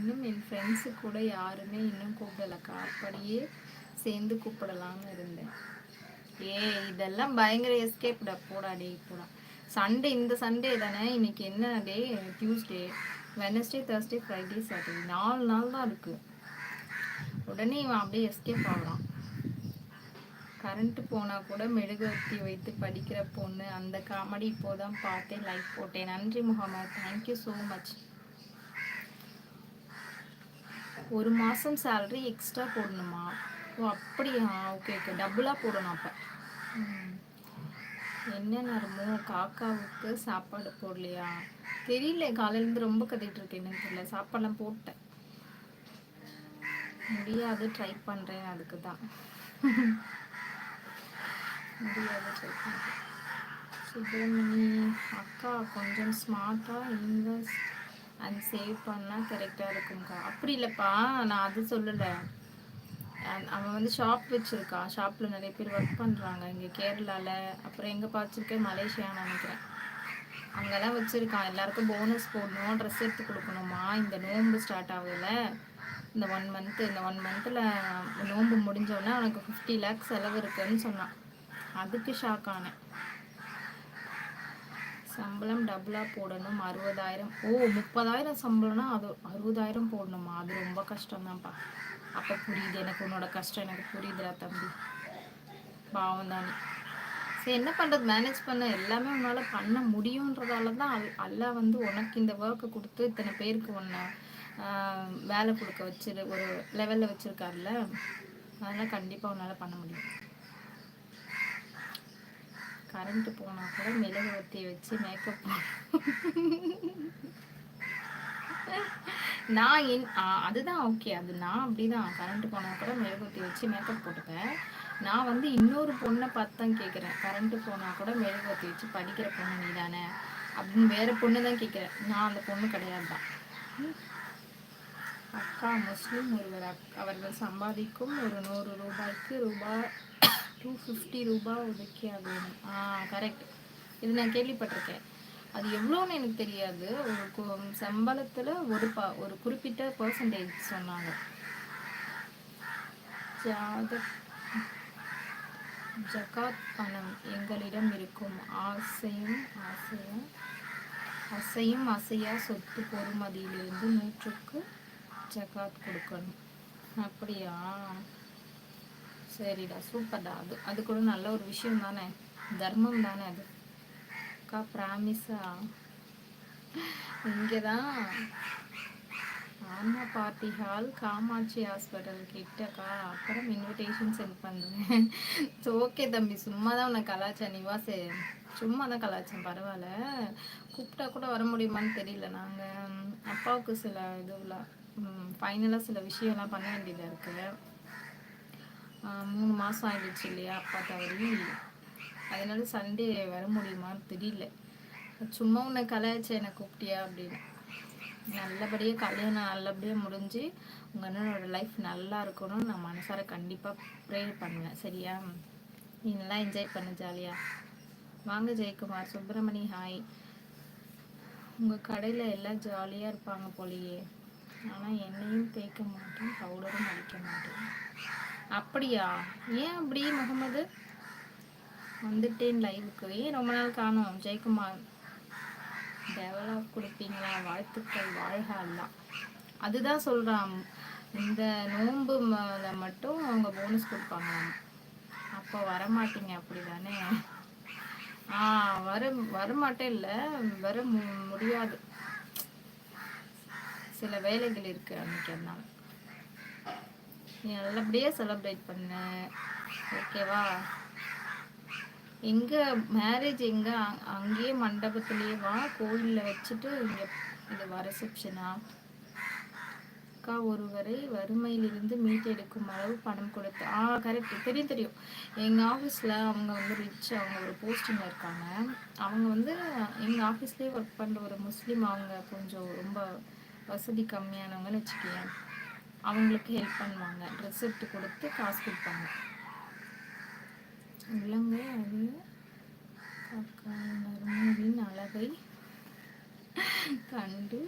இன்னும் என் ஃப்ரெண்ட்ஸு கூட யாருமே இன்னும் கூப்பிடலக்கா. அப்படியே சேர்ந்து கூப்பிடலான்னு இருந்தேன். ஏ இதெல்லாம் பயங்கர எஸ்கேப்டா போடா டே போடா. சண்டே இந்த சண்டே தானே? இன்னைக்கு என்ன day? Tuesday Wednesday Thursday Friday Saturday நாலு நாள் தான் இருக்கு. உடனே இவன் அப்படியே எஸ்கேப் ஆகலாம் கரண்ட்டு போனால் கூட மெழுகுவர்த்தி வைத்து படிக்கிற பொண்ணு அந்த காமெடி இப்போதான் பார்த்தேன் லைக் போட்டேன். நன்றி முகமது. தேங்க்யூ ஸோ மச் ஒரு மாசம் salary எக்ஸ்ட்ரா போடணுமா? ஓ அப்படியா? ஓகே ஓகே டபுளா போடணும் அப்ப. என்ன நர்மோ? காக்காவுக்கு சாப்பாடு போடலையா? தெரியல. காலையில இருந்து ரொம்ப கத்திட்டு இருக்கேன் எனக்கு தெரியல. சாப்பாடுலாம் போட்டேன். முடியாது. ட்ரை பண்றேன். அதுக்கு தான் முடியாது. ட்ரை பண்றேன். சுப்பிரமணி அக்கா கொஞ்சம் ஸ்மார்ட்டாக இன்வெஸ்ட் அது சேவ் பண்ணால் கரெக்டாக இருக்கும்க்கா. அப்படி இல்லைப்பா நான் அது சொல்லலை. அவன் வந்து ஷாப் வச்சுருக்கான் ஷாப்பில் நிறைய பேர் ஒர்க் பண்ணுறாங்க இங்கே கேரளாவில் அப்புறம் எங்கே பார்த்துருக்கேன் மலேசியான்னு நினைக்கிறேன். அங்கெல்லாம் வச்சுருக்கான். எல்லாருக்கும் போனஸ் போடணும். ட்ரெஸ் எடுத்து கொடுக்கணுமா? இந்த நோன்பு ஸ்டார்ட் ஆகுதுல இந்த ஒன் மந்த்து இந்த ஒன் மந்த்தில் நோன்பு முடிஞ்சோடனே அவனுக்கு ஃபிஃப்டி லேக்ஸ் செலவு இருக்குன்னு சொன்னான். அதுக்கு ஷாக் ஆனேன். சம்பளம் டபுளாக போடணும் அறுபதாயிரம். ஓ முப்பதாயிரம் சம்பளம்னா அது அறுபதாயிரம் போடணுமா? அது ரொம்ப கஷ்டம்தான்ப்பா. அப்போ புரியுது எனக்கு உன்னோட கஷ்டம் எனக்கு புரியுதுடா தம்பி. பாவம் தானே சரி என்ன பண்ணுறது மேனேஜ் பண்ண எல்லாமே உன்னால் பண்ண முடியுன்றதால தான் அல் அல்லா வந்து உனக்கு இந்த ஒர்க்கை கொடுத்து இத்தனை பேருக்கு உன்னை வேலை கொடுக்க வச்சிரு ஒரு லெவலில் வச்சுருக்காருல்ல? அதெல்லாம் கண்டிப்பாக உன்னால் பண்ண முடியும். கரண்ட் போனா கூட மெழுகுவர்த்தி வச்சு மேக்கப் நான் என் அதுதான் ஓகே அது நான் அப்படிதான். கரண்ட் போனா கூட மெழுகுவர்த்தி வச்சு மேக்கப் போட்டுப்பேன். நான் வந்து இன்னொரு பொண்ணை பார்த்து தான் கேட்குறேன். கரண்ட் போனா கூட மெழுகுவர்த்தி வச்சு படிக்கிற பொண்ணு நீ தானே அப்படின்னு வேற பொண்ணு தான் கேட்குறேன். நான் அந்த பொண்ணு கிடையாது தான் அக்கா முஸ்லீம் ஒருவர் அக்- அவர்கள் சம்பாதிக்கும் ஒரு நூறு ரூபாய்க்கு ரூபாய் டூ ஃபிஃப்டி ரூபாய் ஒதுக்கியா வேணும் ஆ கரெக்ட் இது நான் கேள்விப்பட்டிருக்கேன். அது எவ்வளோன்னு எனக்கு தெரியாது. ஒரு சம்பளத்தில் ஒரு ப ஒரு குறிப்பிட்ட பர்சன்டேஜ் சொன்னாங்க. ஜாத ஜகாத் பணம் எங்களிடம் இருக்கும். ஆசையும் ஆசையும் அசையும் அசையா சொத்து பொறுமதியிலிருந்து நூற்றுக்கு ஜகாத் கொடுக்கணும். அப்படியா? சரிடா சூப்பர்டா. அது அது கூட நல்ல ஒரு விஷயம் தானே? தர்மம் தானே அது? அக்கா ப்ராமிஸா இங்கே தான் ஆன்மா பார்ட்டி ஹால் காமாட்சி ஹாஸ்பிட்டல் கிட்டக்கா அப்புறம் இன்விடேஷன் சென்ட் பண்ணுறேன் ஓகே தம்பி சும்மா தான் உன்னை கலாச்சேன் நிவாசே. சும்மா தான் கலாச்சேன் பரவாயில்ல. கூப்பிட்டா கூட வர முடியுமான்னு தெரியல நாங்கள் அப்பாவுக்கு சில இதுவில் ஃபைனலாக சில விஷயம்லாம் பண்ண வேண்டியதாக இருக்குது மூணு மாதம் ஆகிடுச்சு இல்லையா? அப்பா தவறி அதனால சண்டே வர முடியுமான்னு தெரியல. சும்மா உன்னை கலாய்ச்சி என்னை கூப்பிட்டியா அப்படின்னு. நல்லபடியாக கல்யாணம் நல்லபடியாக முடிஞ்சு உங்கள் அண்ணனோட லைஃப் நல்லா இருக்கணும்னு நான் மனசார கண்டிப்பாக ப்ரேயர் பண்ணுவேன். சரியா? நீ நல்லா என்ஜாய் பண்ண ஜாலியாக வாங்க ஜெயக்குமார். சுப்பிரமணி ஹாய் உங்கள் கடையில் எல்லாம் ஜாலியாக இருப்பாங்க போலியே. ஆனால் என்னையும் தேய்க்க மாட்டேன் பவுடரும் அடிக்க மாட்டேன். அப்படியா? ஏன் அப்படி முகமது? வந்துட்டேன் லைவுக்கு ஏன் ரொம்ப நாள் காணும்? ஜெயக்குமார் டெவலப் கொடுப்பீங்களா? வாழ்த்துக்கள் வாழ்க அதுதான் சொல்கிறான் இந்த நோன்பு மட்டும் அவங்க போனஸ் கொடுப்பாங்க. அப்போ வரமாட்டீங்க அப்படிதானே? ஆ வர வரமாட்டேன் இல்லை. வர மு- முடியாது. சில வேலைகள் இருக்கு அன்னைக்கு அதனால. நீ நல்லபடியாக செலிப்ரேட் பண்ணு. ஓகேவா எங்கே மேரேஜ் எங்கே? அங்கேயே மண்டபத்துலேயே வா. கோயில்ல வச்சுட்டு இங்கே இது வா ரிசப்ஷனா அக்கா ஒருவரை வறுமையிலிருந்து மீட்டெடுக்கும் அளவு பணம் கொடுத்து ஆ கரெக்ட் தெரியும் தெரியும். எங்கள் ஆஃபீஸில் அவங்க வந்து ரிச் அவங்க ஒரு போஸ்டிங்கில் இருக்காங்க. அவங்க வந்து எங்கள் ஆஃபீஸ்லேயே ஒர்க் பண்ணுற ஒரு முஸ்லீம் அவங்க கொஞ்சம் ரொம்ப வசதி கம்மியானவங்கன்னு வச்சுக்கேன் அவங்களுக்கு ஹெல்ப் பண்ணுவாங்க. ட்ரெஸ் எடுத்து கொடுத்து காசு கொடுப்பாங்க. இல்லைங்க அது அக்கா அழகை கண்டு